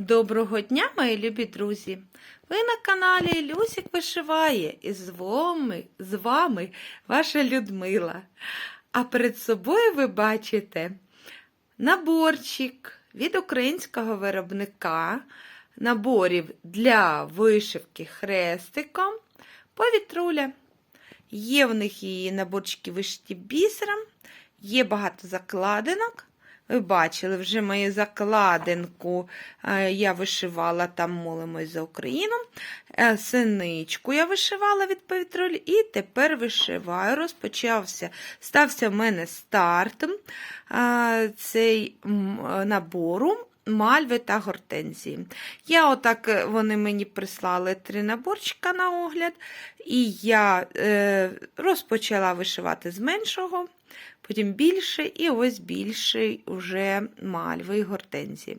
Доброго дня, мої любі друзі! Ви на каналі Люсік Вишиває і з вами, з вами ваша Людмила. А перед собою ви бачите наборчик від українського виробника наборів для вишивки хрестиком повітруля. Є в них і наборчики вишиті бісером, є багато закладинок. Ви бачили вже мою закладинку, е, я вишивала там молимось за Україну. Е, Синичку я вишивала від повітролі, і тепер вишиваю. Розпочався, стався в мене стартом е, цей набору. Мальви та гортензії. Я отак вони мені прислали три наборчика на огляд, і я е, розпочала вишивати з меншого, потім більше, і ось більший уже мальви і гортензії.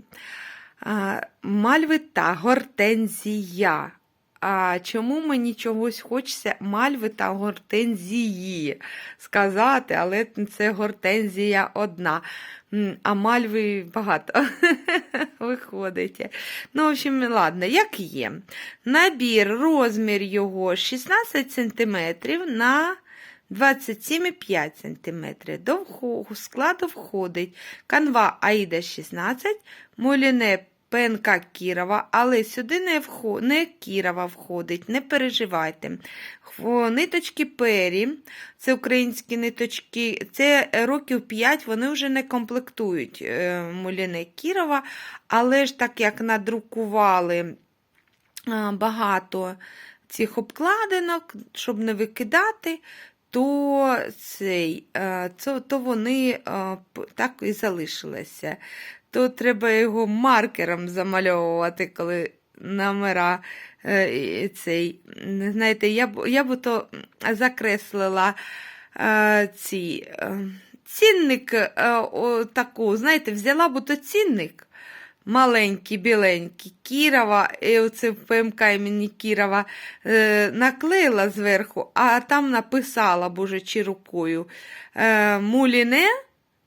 Мальви та гортензія. А чому мені чогось хочеться мальви та гортензії сказати, але це гортензія одна. А мальви багато виходить. Ну, в общем, ладно, як є. Набір, розмір його 16 см на 27,5 см. До складу входить канва Аїда 16, Моліне ПНК Кірова, але сюди не, вхо... не Кірова входить, не переживайте. Ниточки пері, це українські ниточки, це років 5 вони вже не комплектують е, Моліне Кірова, але ж так як надрукували е, багато цих обкладинок, щоб не викидати, то, цей, е, то, то вони е, так і залишилися. То треба його маркером замальовувати, коли номера е, цей. Знаєте, я б, я б то закреслила ці, цінник таку, знаєте, взяла б то цінник. Маленький, біленький, Кірова, і оце в ПМК імені Кірова е, наклеїла зверху, а там написала, боже, чи рукою е, Муліне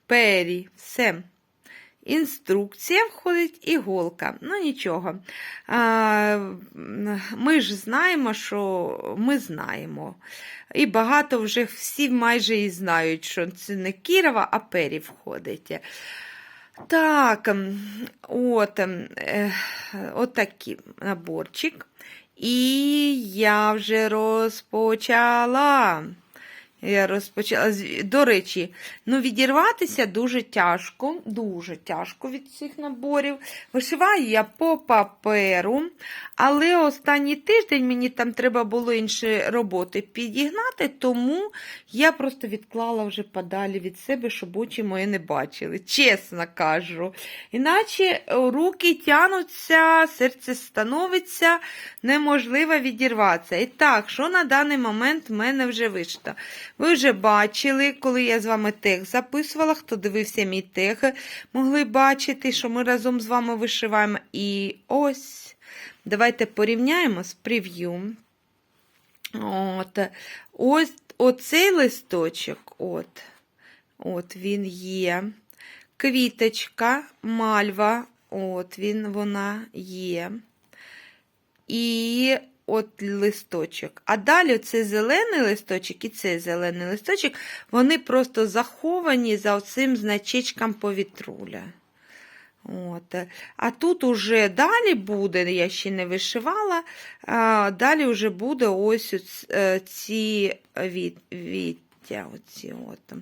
Пері. Все. Інструкція входить іголка. Ну, нічого. А, ми ж знаємо, що ми знаємо. І багато вже всі майже і знають, що це не Кірова, а Пері входить. Так, от, от такий наборчик. І я вже розпочала. Я розпочала. До речі, ну відірватися дуже тяжко, дуже тяжко від цих наборів. Вишиваю я по паперу, але останній тиждень мені там треба було інші роботи підігнати, тому я просто відклала вже подалі від себе, щоб очі мої не бачили. Чесно кажу. Іначе руки тянуться, серце становиться, неможливо відірватися. І так, що на даний момент в мене вже вишито? Ви вже бачили, коли я з вами тег записувала, хто дивився мій тег, могли бачити, що ми разом з вами вишиваємо. І ось, давайте порівняємо з прев'ю. От, ось оцей листочок, от, от він є. Квіточка, мальва, от він, вона є. І от листочок. А далі цей зелений листочок і цей зелений листочок, вони просто заховані за оцим значечком повітруля. От. А тут уже далі буде, я ще не вишивала, а далі вже буде ось е, ці від, відтя. Оці от.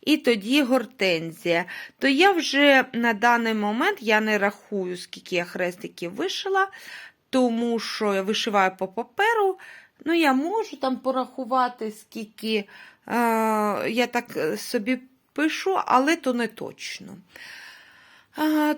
І тоді гортензія. То я вже на даний момент я не рахую, скільки я хрестиків вишила, тому що я вишиваю по паперу. Ну, я можу там порахувати, скільки е, я так е, собі пишу, але то не точно.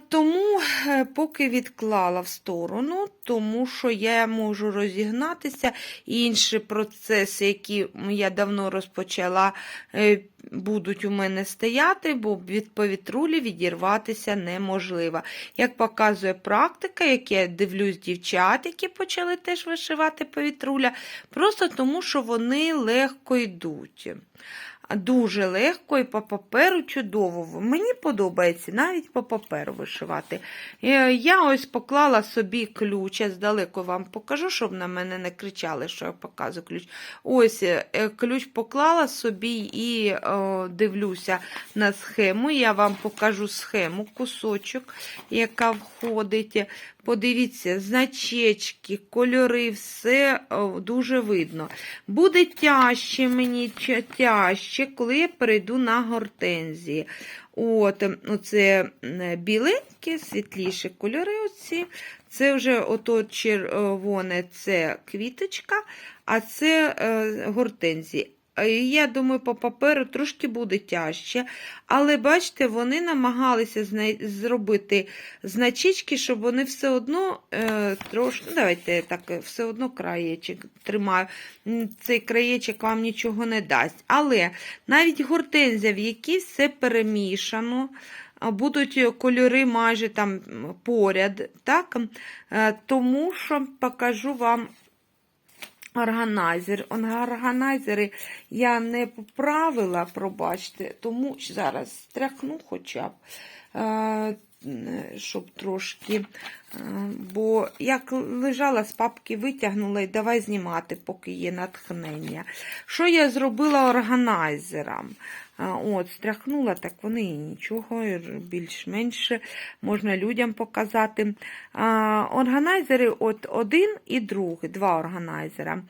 Тому е, поки відклала в сторону, тому що я можу розігнатися. Інші процеси, які я давно розпочала, е, будуть у мене стояти, бо від повітрулі відірватися неможливо. Як показує практика, як я дивлюсь дівчат, які почали теж вишивати повітруля, просто тому що вони легко йдуть. Дуже легко і по паперу чудово. Мені подобається навіть по паперу вишивати. Е, Я ось поклала собі ключ, я здалеку вам покажу, щоб на мене не кричали, що я показую ключ. Ось е, ключ поклала собі і о, дивлюся на схему. Я вам покажу схему, кусочок, яка входить. Подивіться, значечки, кольори, все дуже видно. Буде тяжче мені тяжче, коли я перейду на гортензії. От, оце біленькі, світліші кольори. Оці. Це вже ото червоне це квіточка, а це е, гортензії. Я думаю, по паперу трошки буде тяжче, але бачите, вони намагалися зробити значечки, щоб вони все одно е, трошки, ну, давайте так, все одно краєчок тримаю. Цей краєчок вам нічого не дасть. Але навіть гортензія, в якій все перемішано, будуть кольори майже там поряд, так? Е, Тому що покажу вам органайзер. Органайзери я не поправила, пробачте, тому зараз стряхну хоча б, е, щоб трошки. е, Бо як лежала з папки, витягнула і давай знімати, поки є натхнення. Що я зробила органайзером? От, стряхнула, так вони і нічого, більш-менш можна людям показати. Органайзери от один і другий, два органайзера.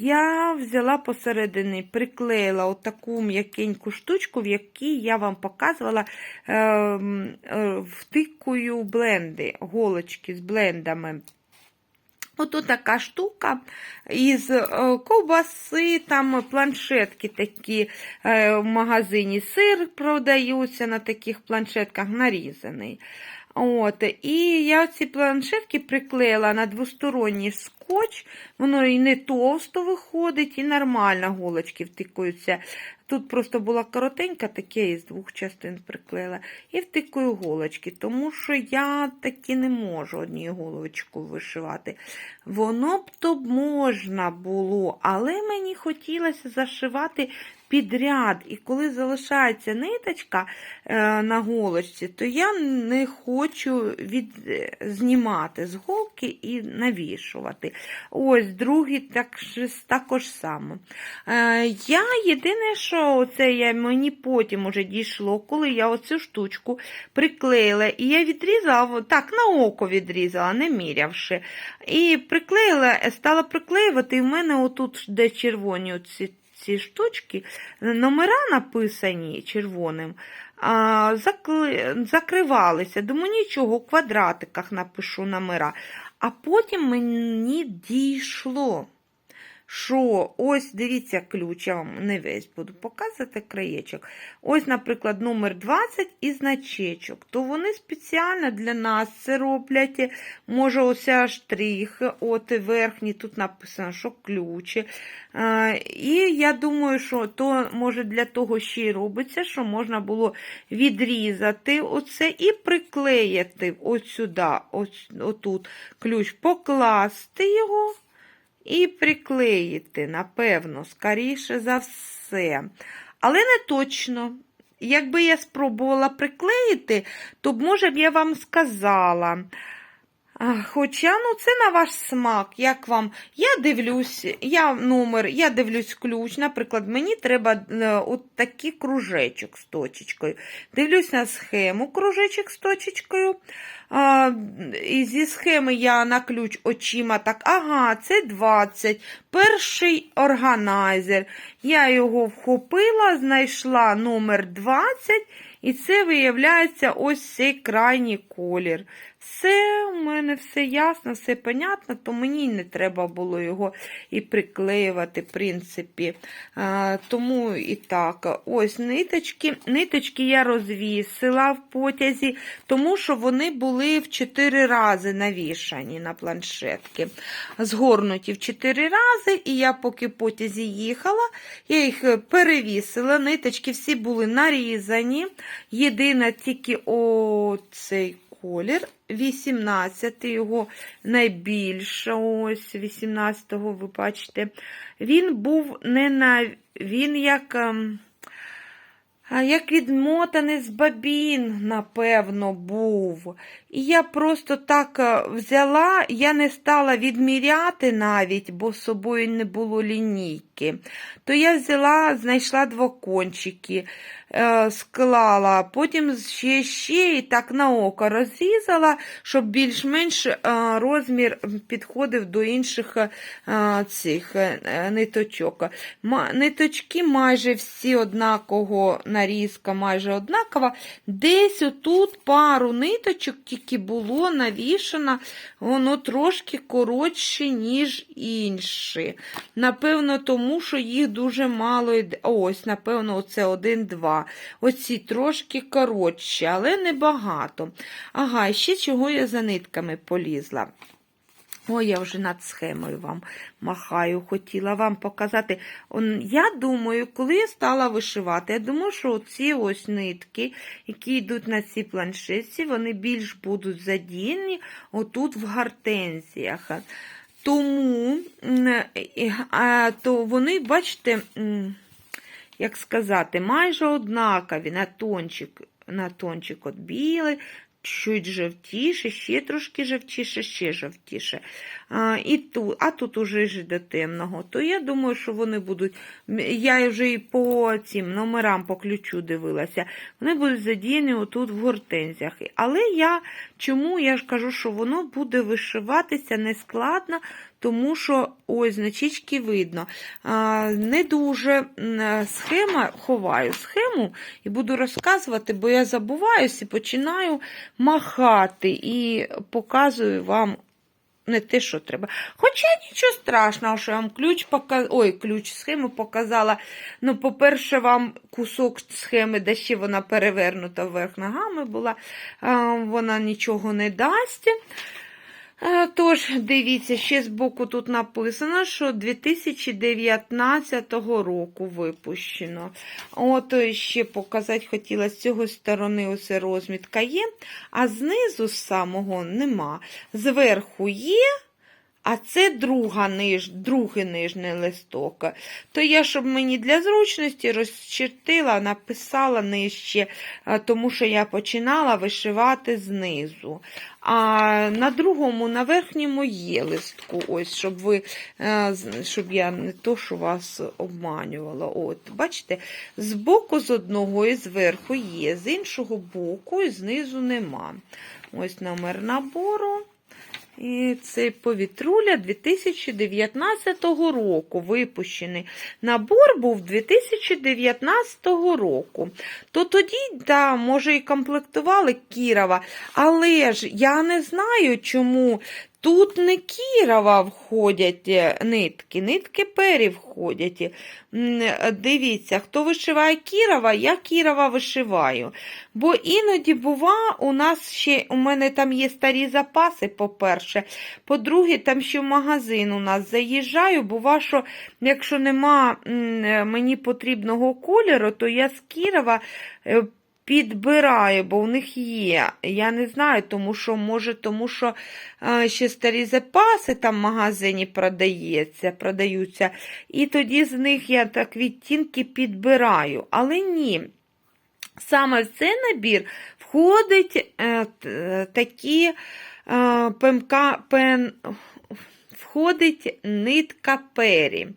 Я взяла посередині, приклеїла отаку м'якеньку штучку, в якій я вам показувала, е, е, втикую бленди, голочки з блендами. Ото така штука із е, ковбаси, там планшетки такі е, в магазині. Сир продаються на таких планшетках нарізаний. От, І я ці планшетки приклеїла на двосторонній скотч, воно і не товсто виходить, і нормально голочки втикуються. Тут просто була коротенька, таке із двох частин приклеїла, і втикую голочки, тому що я таки не можу однією головочкою вишивати. Воно б то можна було, але мені хотілося зашивати підряд. І коли залишається ниточка е, на голочці, то я не хочу від, е, знімати з голки і навішувати. Ось другий так, також само. Е, я єдине, що це я, мені потім уже дійшло, коли я оцю штучку приклеїла, і я відрізала, так, на око відрізала, не мірявши. І приклеїла, стала приклеювати, і в мене отут, де червоні оці ці штучки, номера написані червоним, закривалися. Думаю, нічого, в квадратиках напишу номера. А потім мені дійшло, що ось дивіться ключ, я вам не весь буду показувати краєчок. Ось, наприклад, номер 20 і значечок. То вони спеціально для нас це роблять. Може, ося штрих, от верхній, тут написано, що ключ. Е, І я думаю, що то може для того ще й робиться, що можна було відрізати оце і приклеїти ось сюди, ось, отут ключ, покласти його. І приклеїти, напевно, скоріше за все. Але не точно. Якби я спробувала приклеїти, то б, може б я вам сказала. Хоча, ну, це на ваш смак, як вам. Я дивлюсь, я номер, я дивлюсь ключ. Наприклад, мені треба е, от такий кружечок з точечкою. Дивлюсь на схему кружечок з точечкою. А, і зі схеми я на ключ очима так, ага, це 20. Перший органайзер. Я його вхопила, знайшла номер 20, і це виявляється ось цей крайній колір. Все, у мене все ясно, все понятно, то мені не треба було його і приклеювати, в принципі. А, тому і так. Ось ниточки. Ниточки я розвісила в потязі, тому що вони були в 4 рази навішані на планшетки. Згорнуті в 4 рази, і я поки потязі їхала, я їх перевісила. Ниточки всі були нарізані. Єдине тільки оцей колір. 18 його найбільше, ось 18-го, ви бачите, він був не на він як ем, як відмотаний з бабін, напевно, був. І я просто так е, взяла, я не стала відміряти навіть, бо з собою не було лінійки. То я взяла, знайшла два кончики, е, склала, потім ще ще і так на око розрізала, щоб більш-менш е, розмір підходив до інших е, цих ниточок. Ниточки майже всі однакового нарізка, майже однакова. Десь отут пару ниточок тільки було навішано, воно трошки коротше, ніж інші. Напевно, тому що їх дуже мало йде. Ось, напевно, оце один-два. Оці трошки коротші, але небагато. Ага, ще чого я за нитками полізла. Ой, я вже над схемою вам махаю, хотіла вам показати. Я думаю, коли я стала вишивати, я думаю, що ці ось нитки, які йдуть на цій планшетці, вони більш будуть задіяні отут в гортензіях. Тому е, а, то вони, бачите, як сказати, майже однакові. На тончик, на тончик от білий, чуть жовтіше, ще трошки жовтіше, ще жовтіше. А, і тут, а тут уже ж до темного. То я думаю, що вони будуть. Я вже і по цим номерам по ключу дивилася. Вони будуть задіяні отут в гортензіях. Але я чому я ж кажу, що воно буде вишиватися нескладно, тому що ось значечки видно. Не дуже схема, ховаю схему і буду розказувати, бо я забуваюсь і починаю махати і показую вам не те, що треба. Хоча нічого страшного, що я вам ключ показ... Ой, ключ схему показала. Ну, по-перше, вам кусок схеми, де ще вона перевернута вверх ногами була, вона нічого не дасть. Тож, дивіться, ще з боку тут написано, що 2019 року випущено. От е, ще показати хотіла з цього сторони ось розмітка є, а знизу з самого нема. Зверху є, а це друга ниж, другий нижній листок. То я, щоб мені для зручності розчертила, написала нижче, тому що я починала вишивати знизу. А на другому, на верхньому є листку, ось, щоб ви, е, щоб я не то, що вас обманювала. От, бачите, з боку з одного і зверху є, з іншого боку і знизу нема. Ось номер набору. І цей повітруля 2019 року випущений. Набор був 2019 року. То тоді, да, може, і комплектували Кірова, але ж я не знаю, чому тут не Кірова входять е, нитки, нитки пері входять. Е, Дивіться, хто вишиває Кірова, я Кірова вишиваю. Бо іноді бува, у нас ще у мене там є старі запаси, по-перше. По-друге, там ще в магазин у нас заїжджаю, бува, що якщо нема е, мені потрібного кольору, то я з Кірова підбираю, бо в них є. Я не знаю, тому що, може, тому що е, ще старі запаси там в магазині продається, продаються. І тоді з них я так відтінки підбираю. Але ні. Саме в цей набір входить е, е, такі е, ПМК, пен, входить нитка пері.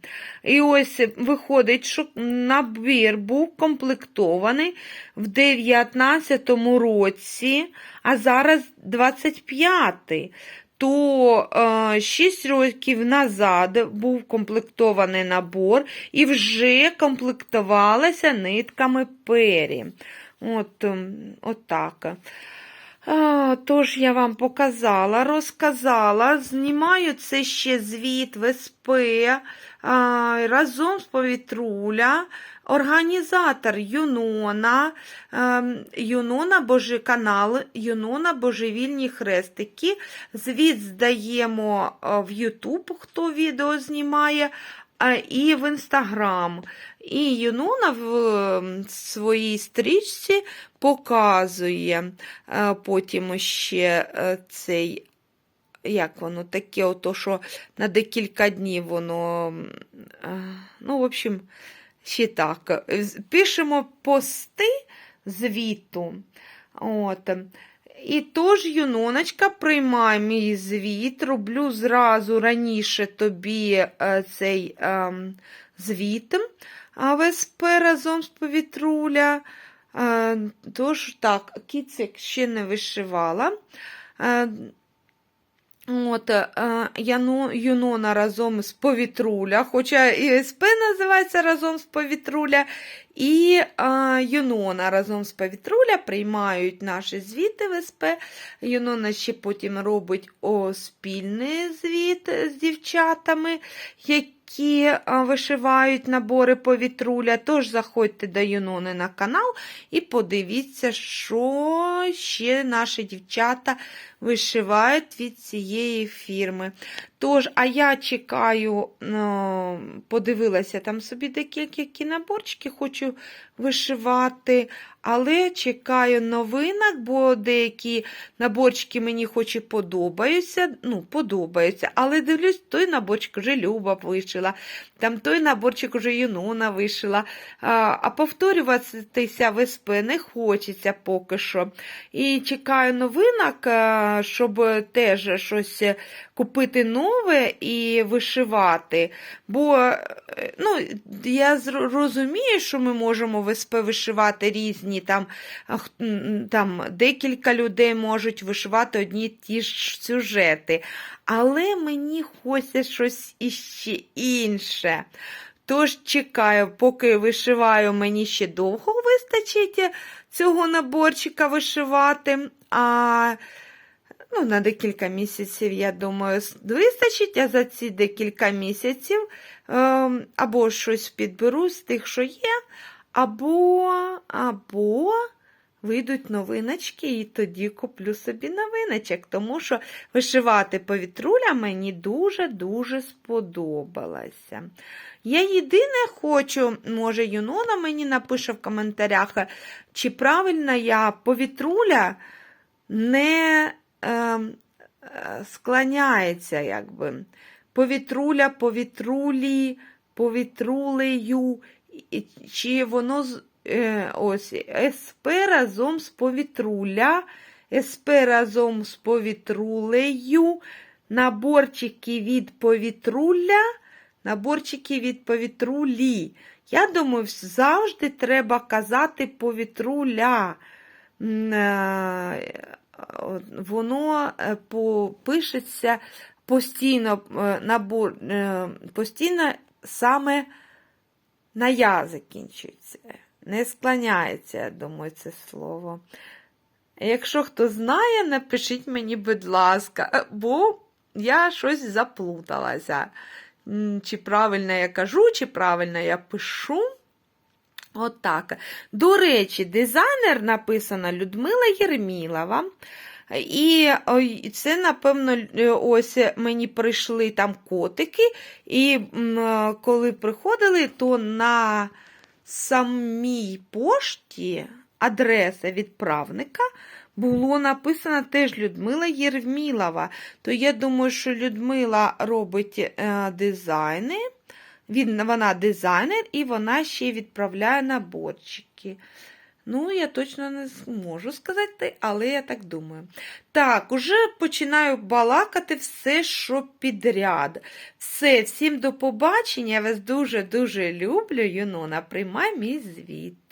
І ось виходить, що набір був комплектований в 19-му році, а зараз 25-й. То е, 6 років назад був комплектований набор і вже комплектувалися нитками пері. От, от так. А, Тож я вам показала, розказала, знімаю це ще звіт в СП а, разом з повітруля, організатор Юнона, ем, Юнона Божий канал, Юнона Божевільні хрестики. Звіт здаємо в Ютуб, хто відео знімає, і в Інстаграм. І Юнона в ем, своїй стрічці показує е, потім ще е, цей, як воно таке, ото, що на декілька днів воно, е, ну, в общем, ще так, пишемо пости звіту. От. І тож, Юноночка, приймай мій звіт, роблю зразу раніше тобі цей ем, звіт а ВСП разом з повітруля. Е, тож, так, кіцик ще не вишивала. Е, От, е, Яну, Юнона разом з повітруля, хоча і СП називається разом з повітруля, і е, Юнона разом з повітруля приймають наші звіти в СП. Юнона ще потім робить о, спільний звіт з дівчатами, які е, вишивають набори повітруля. Тож заходьте до Юнони на канал і подивіться, що ще наші дівчата вишивають від цієї фірми. Тож, а я чекаю, ну, подивилася там собі декілька наборчики хочу вишивати, але чекаю новинок, бо деякі наборчики мені хоч і подобаються, ну, подобаються, але дивлюсь, той наборчик вже Люба вишила, там той наборчик вже Юнона вишила. А, повторюватися в не хочеться поки що. І чекаю новинок, щоб теж щось купити нове і вишивати. Бо е, ну, я розумію, що ми можемо вишивати різні, там, там декілька людей можуть вишивати одні ті ж сюжети. Але мені хочеться щось іще інше. Тож чекаю, поки вишиваю, мені ще довго вистачить цього наборчика вишивати. А ну, на декілька місяців, я думаю, вистачить, а за ці декілька місяців ем, або щось підберу з тих, що є, або, або вийдуть новиночки, і тоді куплю собі новиночок, тому що вишивати повітруля мені дуже-дуже сподобалося. Я єдине хочу, може, Юнона мені напише в коментарях, чи правильно я повітруля не е, е, склоняється, якби. Повітруля, повітрулі, повітрулею, чи воно е, ось СП разом з повітруля, СП разом з повітрулею, наборчики від повітруля, наборчики від повітрулі. Я думаю, завжди треба казати повітруля. Е, Воно е, пишеться постійно, е, набор, постійно саме на я закінчується. Не склоняється, я думаю, це слово. Якщо хто знає, напишіть мені, будь ласка, бо я щось заплуталася. Чи правильно я кажу, чи правильно я пишу. Отак. До речі, дизайнер написана Людмила Єрмілова. І це, напевно, е, ось мені прийшли там котики, і е, коли приходили, то на самій пошті адреса відправника було написано теж Людмила Єрмілова. То я думаю, що Людмила робить е, дизайни. Він, вона дизайнер і вона ще відправляє наборчики. Ну, я точно не зможу сказати, але я так думаю. Так, уже починаю балакати все, що підряд. Все, всім до побачення. Я вас дуже-дуже люблю, Юнона. Приймай мій звіт.